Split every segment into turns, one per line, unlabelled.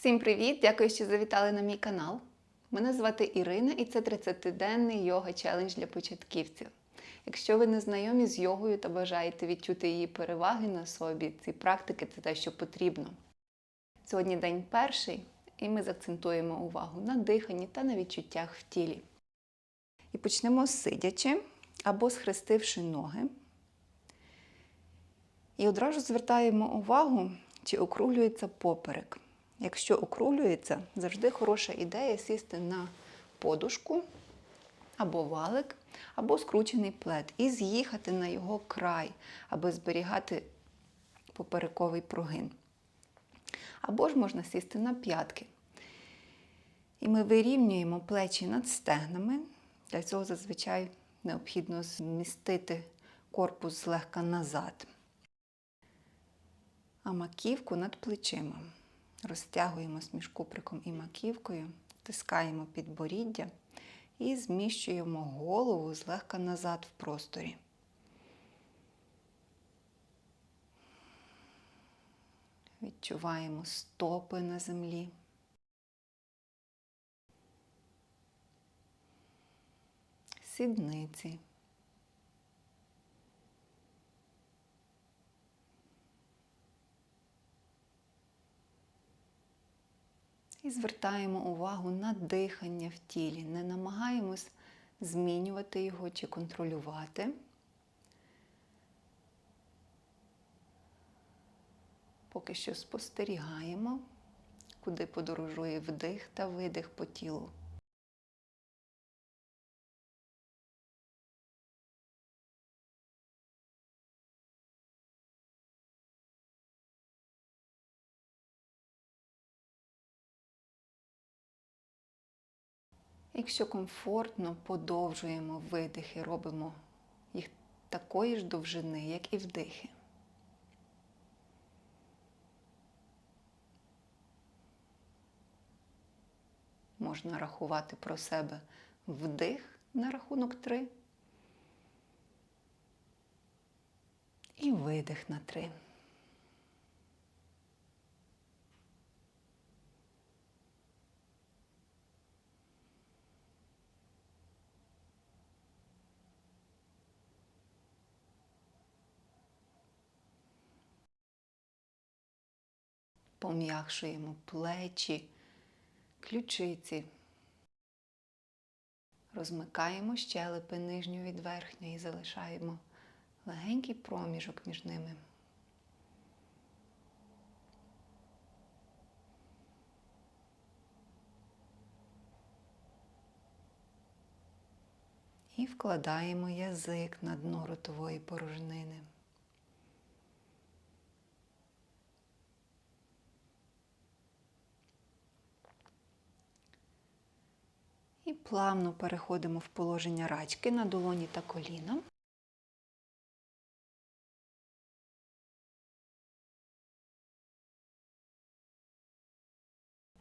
Всім привіт! Дякую, що завітали на мій канал. Мене звати Ірина і це 30-денний йога челендж для початківців. Якщо ви не знайомі з йогою та бажаєте відчути її переваги на собі, ці практики це те, що потрібно. Сьогодні день перший, і ми заакцентуємо увагу на диханні та на відчуттях в тілі. І почнемо сидячи або схрестивши ноги. І одразу звертаємо увагу, чи округлюється поперек. Якщо округлюється, завжди хороша ідея сісти на подушку або валик, або скручений плед і з'їхати на його край, аби зберігати поперековий прогин. Або ж можна сісти на п'ятки. І ми вирівнюємо плечі над стегнами. Для цього зазвичай необхідно змістити корпус злегка назад, а маківку над плечима. Розтягуємо між куприком і маківкою, тискаємо підборіддя і зміщуємо голову злегка назад в просторі. Відчуваємо стопи на землі. Сідниці. І звертаємо увагу на дихання в тілі. Не намагаємось змінювати його чи контролювати. Поки що спостерігаємо, куди подорожує вдих та видих по тілу. Якщо комфортно, подовжуємо видихи, робимо їх такої ж довжини, як і вдихи. Можна рахувати про себе вдих на рахунок три і видих на три. Пом'якшуємо плечі, ключиці. Розмикаємо щелепи нижню від верхньої і залишаємо легенький проміжок між ними. І вкладаємо язик на дно ротової порожнини. І плавно переходимо в положення рачки на долоні та коліна.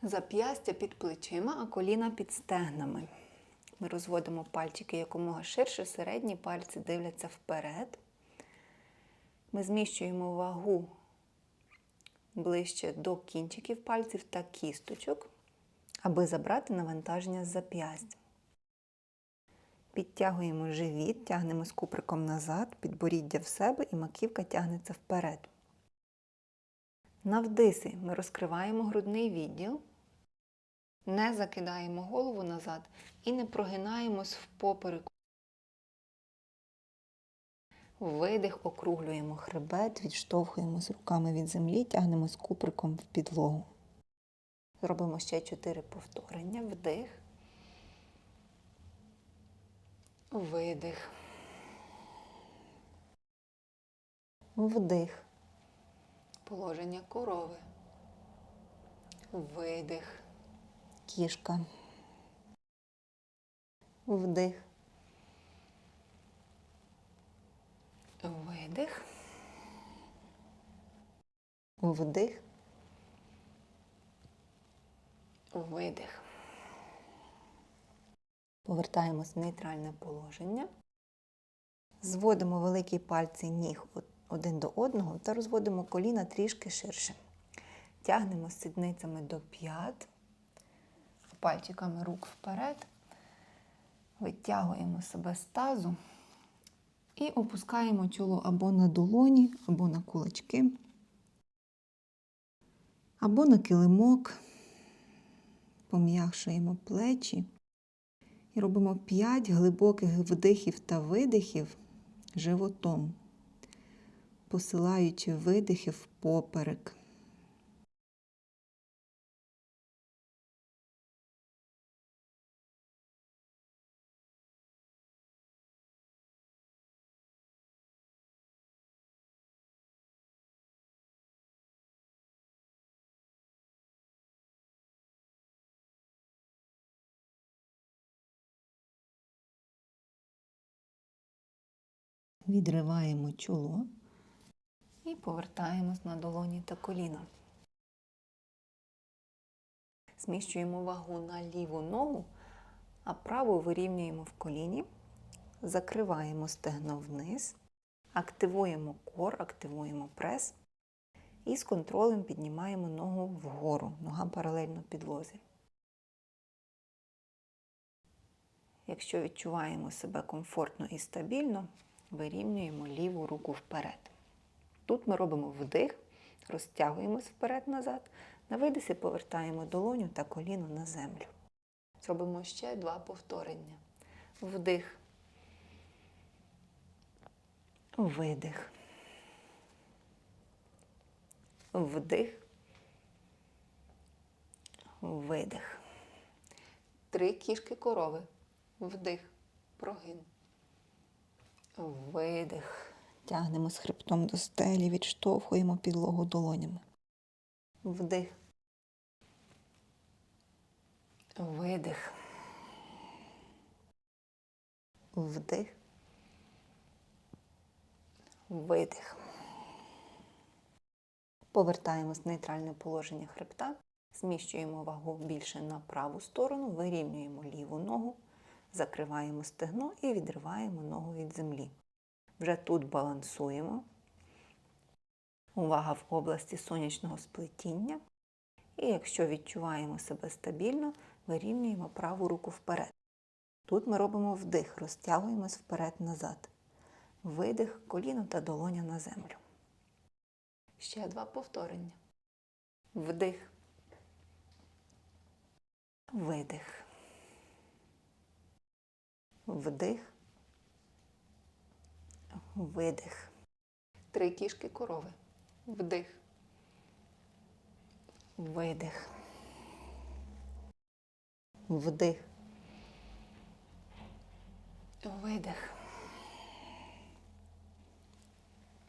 Зап'ястя під плечима, а коліна під стегнами. Ми розводимо пальчики якомога ширше, середні пальці дивляться вперед. Ми зміщуємо вагу ближче до кінчиків пальців та кісточок аби забрати навантаження з зап'ястя. Підтягуємо живіт, тягнемо з куприком назад, підборіддя в себе і маківка тягнеться вперед. На вдиси ми розкриваємо грудний відділ, не закидаємо голову назад і не прогинаємось в попереку. Видих, округлюємо хребет, відштовхуємось руками від землі, тягнемо з куприком в підлогу. Зробимо ще 4 повторення. Вдих. Видих. Вдих. Положення корови. Видих. Кішка. Вдих. Видих. Вдих. Видих. Повертаємось в нейтральне положення. Зводимо великі пальці ніг один до одного та розводимо коліна трішки ширше. Тягнемо сідницями до п'ят, пальчиками рук вперед, витягуємо себе з тазу і опускаємо чоло або на долоні, або на кулачки, або на килимок, пом'якшуємо плечі і робимо 5 глибоких вдихів та видихів животом, посилаючи видихи в Відриваємо чоло і повертаємось на долоні та коліна. Зміщуємо вагу на ліву ногу, а праву вирівнюємо в коліні, закриваємо стегно вниз, активуємо кор, активуємо прес і з контролем піднімаємо ногу вгору, нога паралельно підлозі. Якщо відчуваємо себе комфортно і стабільно, вирівнюємо ліву руку вперед. Тут ми робимо вдих, розтягуємось вперед-назад, на видисі повертаємо долоню та коліно на землю. Зробимо ще два повторення. Вдих, видих, вдих, видих. Три кішки корови. Вдих, прогин. Видих. Тягнемо з хребтом до стелі, відштовхуємо підлогу долонями. Вдих. Видих. Вдих. Видих. Повертаємось в нейтральне положення хребта. Зміщуємо вагу більше на праву сторону, вирівнюємо ліву ногу, закриваємо стегно і відриваємо ногу від землі. Вже тут балансуємо. Увага в області сонячного сплетіння. І якщо відчуваємо себе стабільно, вирівнюємо праву руку вперед. Тут ми робимо вдих, розтягуємось вперед-назад. Видих, коліно та долоня на землю. Ще два повторення. Вдих. Видих. Вдих. Видих. Три кішки корови. Вдих. Видих. Вдих. Видих.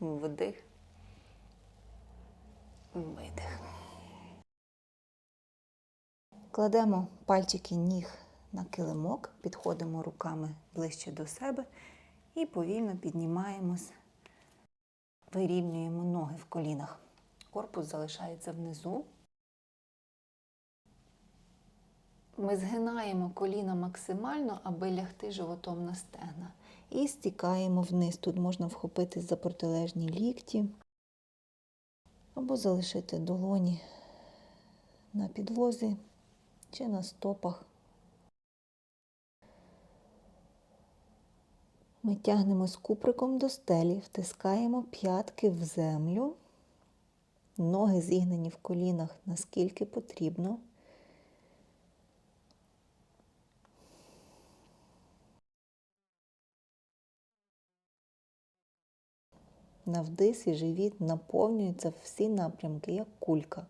Вдих. Видих. Кладемо пальчики ніг на килимок, підходимо руками ближче до себе і повільно піднімаємось, вирівнюємо ноги в колінах. Корпус залишається внизу. Ми згинаємо коліна максимально, аби лягти животом на стегна. І стікаємо вниз. Тут можна вхопитись за протилежні лікті або залишити долоні на підлозі чи на стопах. Ми тягнемо з куприком до стелі, втискаємо п'ятки в землю, ноги зігнені в колінах наскільки потрібно. На вдисі живіт наповнюється всі напрямки, як кулька.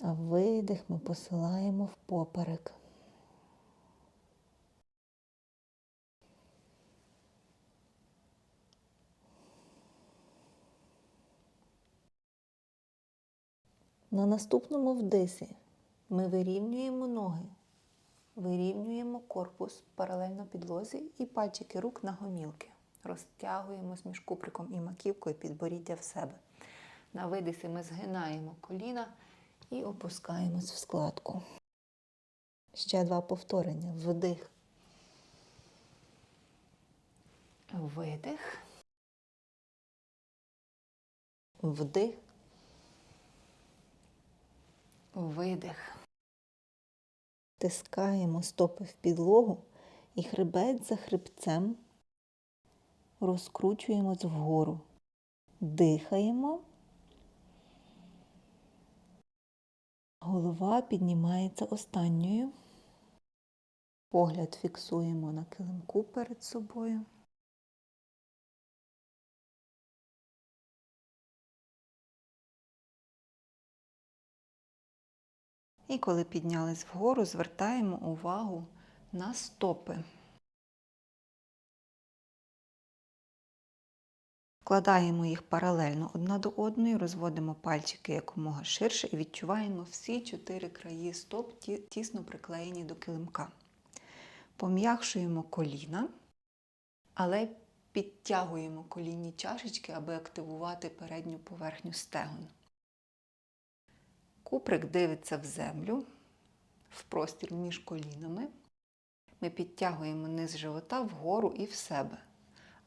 А видих ми посилаємо в поперек. На наступному вдисі ми вирівнюємо ноги, вирівнюємо корпус паралельно підлозі і пальчики рук на гомілки. Розтягуємось між куприком і маківкою підборіддя в себе. На видисі ми згинаємо коліна і опускаємось в складку. Ще два повторення. Вдих. Видих. Вдих. Видих.
Тискаємо стопи в підлогу і хребет за хребцем розкручуємось вгору. Дихаємо. Голова піднімається останньою. Погляд фіксуємо на килимку перед собою.
І коли піднялись вгору, звертаємо увагу на стопи. Вкладаємо їх паралельно одна до одної, розводимо пальчики якомога ширше і відчуваємо всі чотири краї стоп тісно приклеєні до килимка. Пом'якшуємо коліна, але підтягуємо колінні чашечки, аби активувати передню поверхню стегон. Куприк дивиться в землю, в простір між колінами. Ми підтягуємо низ живота вгору і в себе,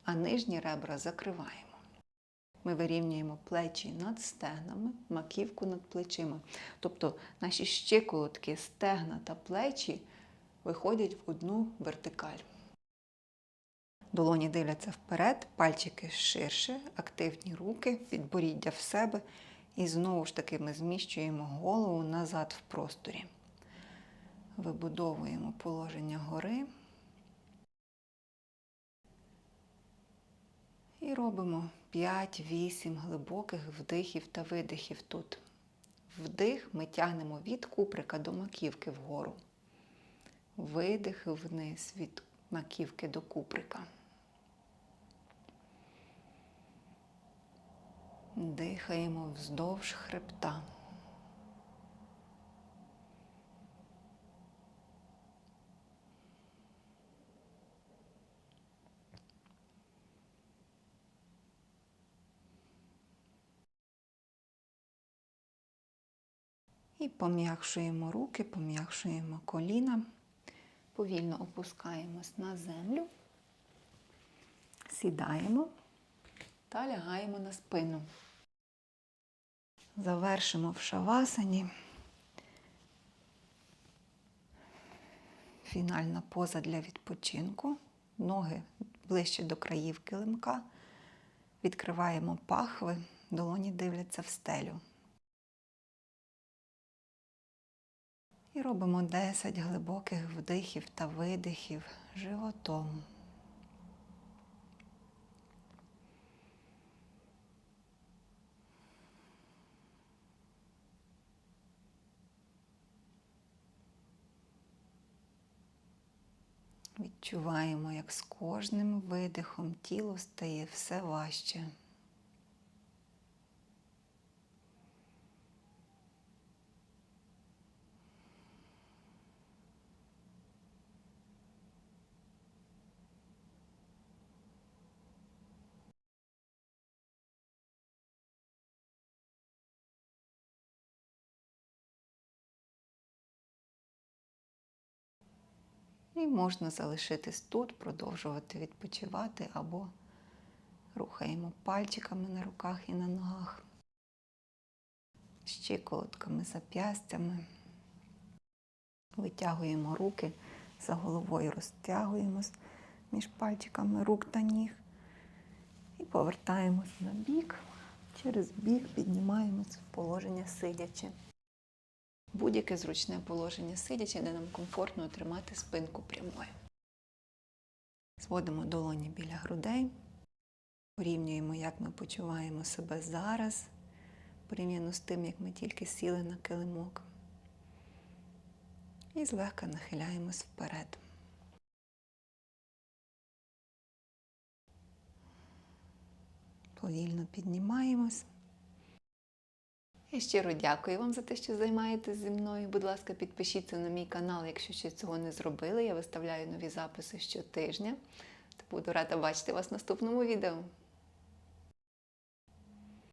а нижні ребра закриваємо. Ми вирівнюємо плечі над стегнами, маківку над плечима. Тобто наші щиколотки, стегна та плечі виходять в одну вертикаль. Долоні дивляться вперед, пальчики ширше, активні руки, підборіддя в себе. І знову ж таки ми зміщуємо голову назад в просторі. Вибудовуємо положення гори. І робимо 5-8 глибоких вдихів та видихів тут. Вдих ми тягнемо від куприка до маківки вгору. Видих вниз від маківки до куприка. Дихаємо вздовж хребта. І пом'якшуємо руки, пом'якшуємо коліна, повільно опускаємось на землю, сідаємо та лягаємо на спину. Завершимо в шавасані. Фінальна поза для відпочинку. Ноги ближче до країв килимка. Відкриваємо пахви, долоні дивляться в стелю. І робимо 10 глибоких вдихів та видихів животом. Відчуваємо, як з кожним видихом тіло стає все важче. І можна залишитись тут, продовжувати відпочивати або рухаємо пальчиками на руках і на ногах, щиколотками, зап'ястями. Витягуємо руки за головою, розтягуємось між пальчиками рук та ніг. І повертаємось на бік. Через бік піднімаємось в положення сидячи. Будь-яке зручне положення сидячи, де нам комфортно тримати спинку прямою. Зводимо долоні біля грудей, порівнюємо, як ми почуваємо себе зараз, порівняно з тим, як ми тільки сіли на килимок. І злегка нахиляємось вперед. Повільно піднімаємось. Я щиро дякую вам за те, що займаєтесь зі мною. Будь ласка, підпишіться на мій канал, якщо ще цього не зробили. Я виставляю нові записи щотижня. Буду рада бачити вас в наступному відео.